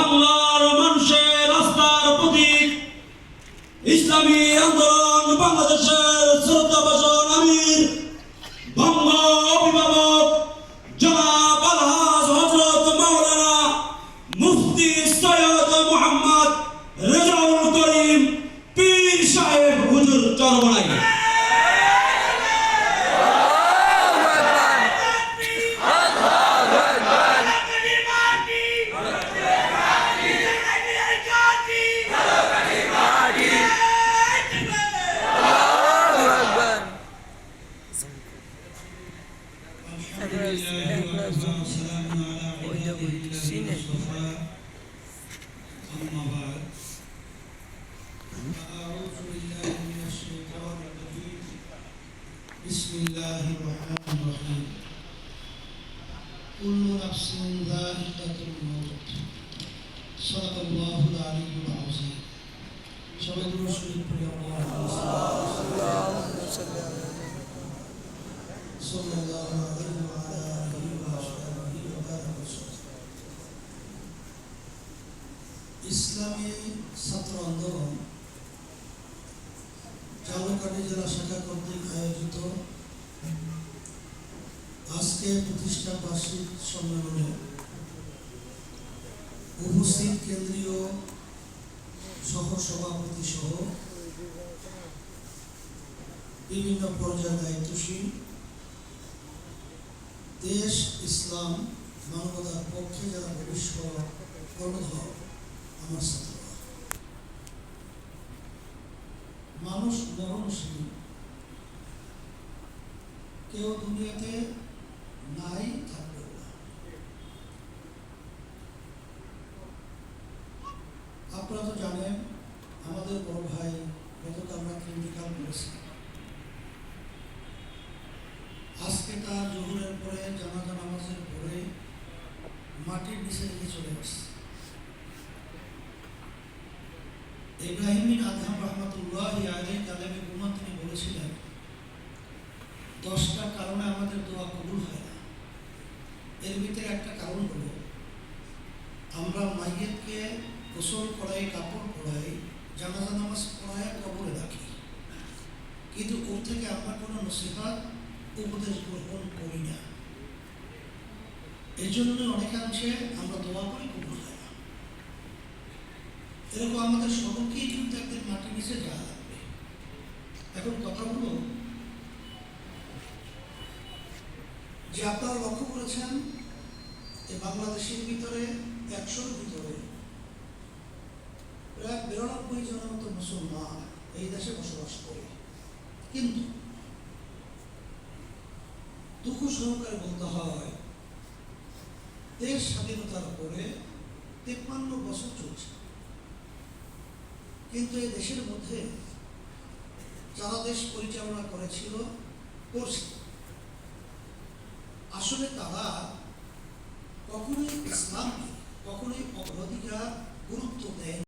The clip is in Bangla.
বাংলার মানুষের রাস্তার প্রতীক। ইসলামী আন্দোলন বাংলাদেশের শ্রদ্ধাভাষণ আমির। বঙ্গ অভিভাবক জনাব আলহাজ হজরত মাওলানা মুফতি সৈয়দ মোহাম্মদ রেজাউল করিম পীর সাহেব হুজুর চরমনাই। أبرز أبرز ودود سنة ثم بعد أعوذ بالله من الشيطان الرجيم بسم الله الرحمن الرحيم كل نفس ذائقة الموت صدق الله العلي العظيم شهد رسول الله صلى الله عليه وسلم صلى الله عليه ইসলামী ছাত্র আন্দোলন চালকাটি জেলা শাখা কর্তৃক আয়োজিত আজকে প্রতিষ্ঠা বার্ষিক সম্মেলনে উপস্থিত কেন্দ্রীয় সহ সভাপতি সহ বিভিন্ন পর্যায়ে দায়িত্বশীল দেশ, ইসলাম মানবতার পক্ষে যারা ভবিষ্যৎ ছাত্ররা মানুষ মরণশীল। কেউ দুনিয়াতে নাই, থাকবেও না। আপনারা তো জানেন, আমাদের বড় ভাই গতকাল রাত্রে ইন্তিকাল করেছে। আজকে তার জহুরের পরে, জানাজা নামাজের পরে মাটির নিচে রেখে চলে আসছে। ইব্রাহিম বিন আদহাম রহমতুল্লাহ আলাই কালামে গুমা তিনি বলেছিলেন, দশটা কারণে আমাদের দোয়া কবুল হয় না। এর ভিতরে একটা কারণ হলো, আমরা মাইয়েতকে গোসল করাই, কাপড় পরাই, জানাজা নামাজ পড়াই কবরে রাখি। কিন্তু ওর থেকে আমরা কোনো নসিহাত, উপদেশ গ্রহণ করি না। এই জন্য অনেকাংশে আমরা দোয়া করি কবুল হয় এরকম আমাদের সকলকেই কিন্তু একদিন মাটির নিচে যাওয়া লাগবে। এখন কথা যে আপনারা লক্ষ্য করেছেন যে বাংলাদেশের ভিতরে, একশোর ভিতরে প্রায় বিরানব্বই জনের মতো মুসলমান এই দেশে বসবাস করে। কিন্তু দুঃখ সহকারে বলতে হয়, দেশ স্বাধীনতার পরে তেপ্পান্ন বছর চলছে। কিন্তু এই দেশের মধ্যে যারা দেশ পরিচালনা করেছিল, করছে। আসলে তারা কখনোই ইসলামকে, কখনোই অগ্রাধিকার, গুরুত্ব দেয়